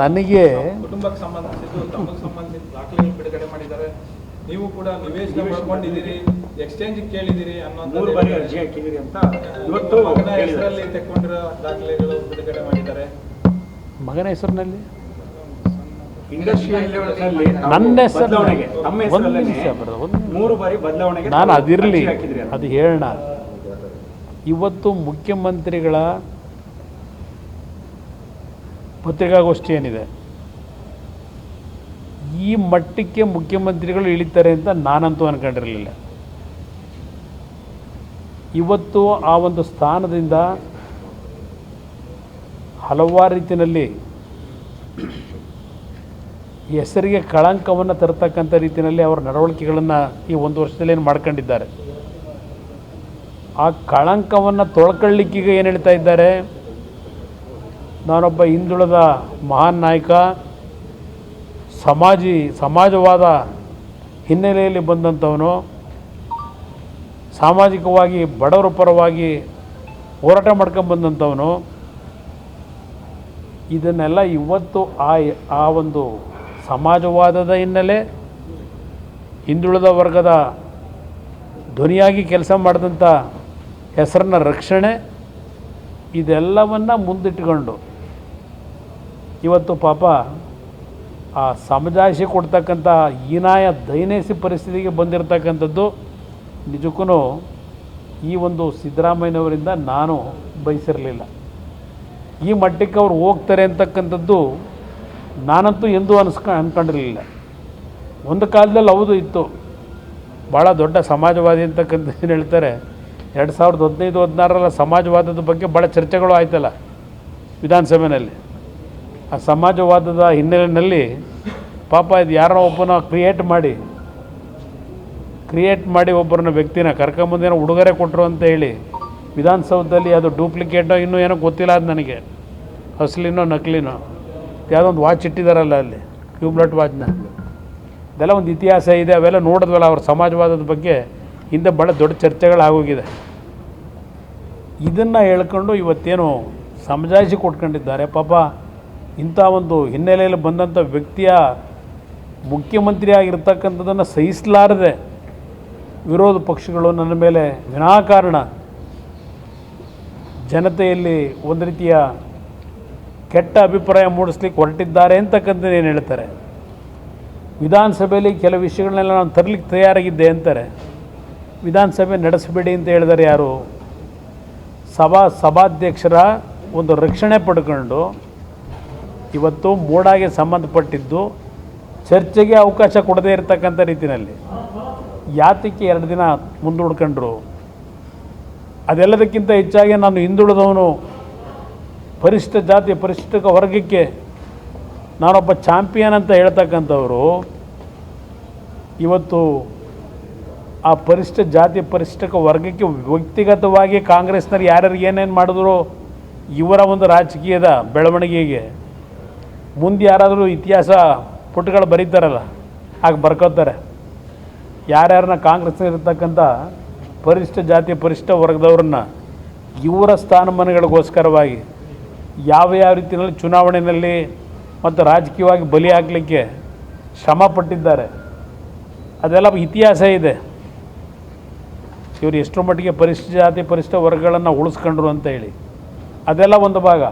ನನಗೆ ಕುಟುಂಬಕ್ಕೆ ಸಂಬಂಧಿಸಿದ್ದು ತಮಗೆ ಸಂಬಂಧಿಸಿದ ದಾಖಲೆ ಬಿಡುಗಡೆ ಮಾಡಿದ್ದಾರೆ. ನೀವು ಕೂಡ ನಿವೇಶನ ಮಾಡ್ಕೊಂಡಿದ್ದೀರಿ ಎಕ್ಸ್ಚೇಂಜ್ ಕೇಳಿದ್ದೀರಿ ಮೂರು ಬಾರಿ ಅರ್ಜಿ ಹಾಕಿದ್ದೀರಿ ಅಂತ ಇವತ್ತು ಮಗನ. ಹೆಸರಲ್ಲಿ ತೆಕ್ಕೊಂಡಿರೋ ದಾಖಲೆಗಳು ಬಿಡುಗಡೆ ಮಾಡಿದ್ದಾರೆ. ಮಗನ ಹೆಸರಿನಲ್ಲಿ? ನನ್ನ ಹೆಸರು ತಮ್ಮ ಒಂದು ಮೂರು ಬಾರಿ ಬದಲಾವಣೆಗೆ ನಾನು ಅದಿರಲಿ. ಅದು ಹೇಳೋಣ ಇವತ್ತು ಮುಖ್ಯಮಂತ್ರಿಗಳ ಪತ್ರಿಕಾಗೋಷ್ಠಿ ಏನಿದೆ? ಈ ಮಟ್ಟಕ್ಕೆ ಮುಖ್ಯಮಂತ್ರಿಗಳು ಇಳಿತಾರೆ ಅಂತ ನಾನಂತೂ ಅನ್ಕೊಂಡಿರಲಿಲ್ಲ. ಇವತ್ತು ಆ ಒಂದು ಸ್ಥಾನದಿಂದ ಹಲವಾರು ರೀತಿಯಲ್ಲಿ ಹೆಸರಿಗೆ ಕಳಂಕವನ್ನು ತರ್ತಕ್ಕಂಥ ರೀತಿಯಲ್ಲಿ ಅವರ ನಡವಳಿಕೆಗಳನ್ನು ಈ ಒಂದು ವರ್ಷದಲ್ಲಿ ಏನು ಮಾಡ್ಕೊಂಡಿದ್ದಾರೆ? ಆ ಕಳಂಕವನ್ನು ತೊಳ್ಕೊಳ್ಳಿಕ್ಕೀಗ ಏನು ಹೇಳ್ತಾ ಇದ್ದಾರೆ? ನಾನೊಬ್ಬ ಹಿಂದುಳಿದ ಮಹಾನ್ ನಾಯಕ, ಸಮಾಜಿ, ಸಮಾಜವಾದ ಹಿನ್ನೆಲೆಯಲ್ಲಿ ಬಂದಂಥವನು, ಸಾಮಾಜಿಕವಾಗಿ ಬಡವರ ಪರವಾಗಿ ಹೋರಾಟ ಮಾಡ್ಕೊಂಡು ಬಂದಂಥವನು. ಇದನ್ನೆಲ್ಲ ಇವತ್ತು ಆ ಆ ಒಂದು ಸಮಾಜವಾದದ ಹಿನ್ನೆಲೆ, ಹಿಂದುಳಿದ ವರ್ಗದ ಧ್ವನಿಯಾಗಿ ಕೆಲಸ ಮಾಡಿದಂಥ ಹೆಸರನ್ನ ರಕ್ಷಣೆ, ಇದೆಲ್ಲವನ್ನು ಮುಂದಿಟ್ಕೊಂಡು ಇವತ್ತು ಪಾಪ ಆ ಸಮಜಾಯಿಷಿ ಕೊಡ್ತಕ್ಕಂಥ ಹೀನಾಯ ದೈನೇಸಿ ಪರಿಸ್ಥಿತಿಗೆ ಬಂದಿರತಕ್ಕಂಥದ್ದು ನಿಜಕ್ಕೂ ಈ ಒಂದು ಸಿದ್ದರಾಮಯ್ಯನವರಿಂದ ನಾನು ಬಯಸಿರಲಿಲ್ಲ. ಈ ಮಟ್ಟಕ್ಕೆ ಅವ್ರು ಹೋಗ್ತಾರೆ ಅಂತಕ್ಕಂಥದ್ದು ನಾನಂತೂ ಎಂದೂ ಅನ್ಸ್ಕ ಅಂದ್ಕೊಂಡಿರಲಿಲ್ಲ ಒಂದು ಕಾಲದಲ್ಲಿ ಹೌದು ಇತ್ತು. ಭಾಳ ದೊಡ್ಡ ಸಮಾಜವಾದಿ ಅಂತಕ್ಕಂಥದ್ದು ಹೇಳ್ತಾರೆ ಎರಡು ಸಾವಿರದ ಹದಿನೈದು, ಹದಿನಾರರ ಸಮಾಜವಾದದ ಬಗ್ಗೆ ಭಾಳ ಚರ್ಚೆಗಳು ಆಯ್ತಲ್ಲ ವಿಧಾನಸಭೆಯಲ್ಲಿ ಆ ಸಮಾಜವಾದದ ಹಿನ್ನೆಲೆಯಲ್ಲಿ ಪಾಪ ಇದು ಯಾರೋ ಒಬ್ಬನ ಕ್ರಿಯೇಟ್ ಮಾಡಿ ಕ್ರಿಯೇಟ್ ಮಾಡಿ ಒಬ್ಬರನ್ನ ವ್ಯಕ್ತಿನ ಕರ್ಕೊಂಬಂದೇನೋ ಉಡುಗೊರೆ ಕೊಟ್ಟರು ಅಂತ ಹೇಳಿ ವಿಧಾನಸೌಧದಲ್ಲಿ ಅದು ಡೂಪ್ಲಿಕೇಟೋ ಇನ್ನೂ ಏನೋ ಗೊತ್ತಿಲ್ಲ ಅದು ನನಗೆ. ಅಸಲಿನೋ ನಕಲಿನೋ. ಯಾವುದೋ ಒಂದು ವಾಚ್ ಇಟ್ಟಿದ್ದಾರಲ್ಲ ಅಲ್ಲಿ ಟ್ಯೂಬ್ಲೈಟ್ ವಾಚ್ನ ಇದೆಲ್ಲ ಒಂದು ಇತಿಹಾಸ ಇದೆ, ಅವೆಲ್ಲ ನೋಡಿದ್ವಲ್ಲ ಅವ್ರ ಸಮಾಜವಾದದ ಬಗ್ಗೆ. ಹಿಂದೆ ಭಾಳ ದೊಡ್ಡ ಚರ್ಚೆಗಳಾಗೋಗಿದೆ. ಇದನ್ನು ಹೇಳ್ಕೊಂಡು ಇವತ್ತೇನು ಸಮಜಾಯಿಸಿ ಕೊಟ್ಕೊಂಡಿದ್ದಾರೆ. ಪಾಪ ಇಂಥ ಒಂದು ಹಿನ್ನೆಲೆಯಲ್ಲಿ ಬಂದಂಥ ವ್ಯಕ್ತಿಯ ಮುಖ್ಯಮಂತ್ರಿ ಆಗಿರ್ತಕ್ಕಂಥದ್ದನ್ನು ಸಹಿಸಲಾರದೆ ವಿರೋಧ ಪಕ್ಷಗಳು ನನ್ನ ಮೇಲೆ ವಿನಾಕಾರಣ ಜನತೆಯಲ್ಲಿ ಒಂದು ರೀತಿಯ ಕೆಟ್ಟ ಅಭಿಪ್ರಾಯ ಮೂಡಿಸ್ಲಿಕ್ಕೆ ಹೊರಟಿದ್ದಾರೆ ಅಂತಕ್ಕಂಥದ್ದು ಏನು ಹೇಳ್ತಾರೆ. ವಿಧಾನಸಭೆಯಲ್ಲಿ ಕೆಲವು ವಿಷಯಗಳನ್ನೆಲ್ಲ ನಾನು ತರಲಿಕ್ಕೆ ತಯಾರಾಗಿದ್ದೆ ಅಂತಾರೆ. ವಿಧಾನಸಭೆ ನಡೆಸಬೇಡಿ ಅಂತ ಹೇಳಿದರೆ ಯಾರು? ಸಭಾ ಸಭಾಧ್ಯಕ್ಷರ ಒಂದು ರಕ್ಷಣೆ ಪಡ್ಕೊಂಡು ಇವತ್ತು ಮೂಡಾಗೆ ಸಂಬಂಧಪಟ್ಟಿದ್ದು ಚರ್ಚೆಗೆ ಅವಕಾಶ ಕೊಡದೇ ಇರತಕ್ಕಂಥ ರೀತಿಯಲ್ಲಿ ಯಾತಕ್ಕೆ ಎರಡು ದಿನ ಮುಂದೂಡ್ಕೊಂಡ್ರು? ಅದೆಲ್ಲದಕ್ಕಿಂತ ಹೆಚ್ಚಾಗಿ ನಾನು ಹಿಂದುಳಿದವನು, ಪರಿಶಿಷ್ಟ ಜಾತಿ ಪರಿಶಿಷ್ಟ ವರ್ಗಕ್ಕೆ ನಾನೊಬ್ಬ ಚಾಂಪಿಯನ್ ಅಂತ ಹೇಳ್ತಕ್ಕಂಥವರು ಇವತ್ತು ಆ ಪರಿಷ್ಠ ಜಾತಿ ಪರಿಷ್ಠ ವರ್ಗಕ್ಕೆ ವ್ಯಕ್ತಿಗತವಾಗಿ ಕಾಂಗ್ರೆಸ್ನವ್ರು ಯಾರ್ಯಾರು ಏನೇನು ಮಾಡಿದ್ರು ಇವರ ಒಂದು ರಾಜಕೀಯದ ಬೆಳವಣಿಗೆಗೆ ಮುಂದೆ ಯಾರಾದರೂ ಇತಿಹಾಸ ಪುಟಗಳು ಬರೀತಾರಲ್ಲ ಆಗ ಬರ್ಕೋತಾರೆ. ಯಾರ್ಯಾರನ್ನ ಕಾಂಗ್ರೆಸ್ನಲ್ಲಿರ್ತಕ್ಕಂಥ ಪರಿಷ್ಠ ಜಾತಿ ಪರಿಷ್ಠ ವರ್ಗದವ್ರನ್ನ ಇವರ ಸ್ಥಾನಮಾನಗಳಿಗೋಸ್ಕರವಾಗಿ ಯಾವ ಯಾವ ರೀತಿಯಲ್ಲಿ ಚುನಾವಣೆಯಲ್ಲಿ ಮತ್ತು ರಾಜಕೀಯವಾಗಿ ಬಲಿ ಹಾಕಲಿಕ್ಕೆ ಶ್ರಮ ಪಟ್ಟಿದ್ದಾರೆ. ಅದೆಲ್ಲ ಇತಿಹಾಸ ಇದೆ. ಇವರು ಎಷ್ಟರ ಮಟ್ಟಿಗೆ ಪರಿಶಿಷ್ಟ ಜಾತಿ ಪರಿಶಿಷ್ಟ ವರ್ಗಗಳನ್ನು ಉಳಿಸ್ಕೊಂಡ್ರು ಅಂತ ಹೇಳಿ. ಅದೆಲ್ಲ ಒಂದು ಭಾಗ.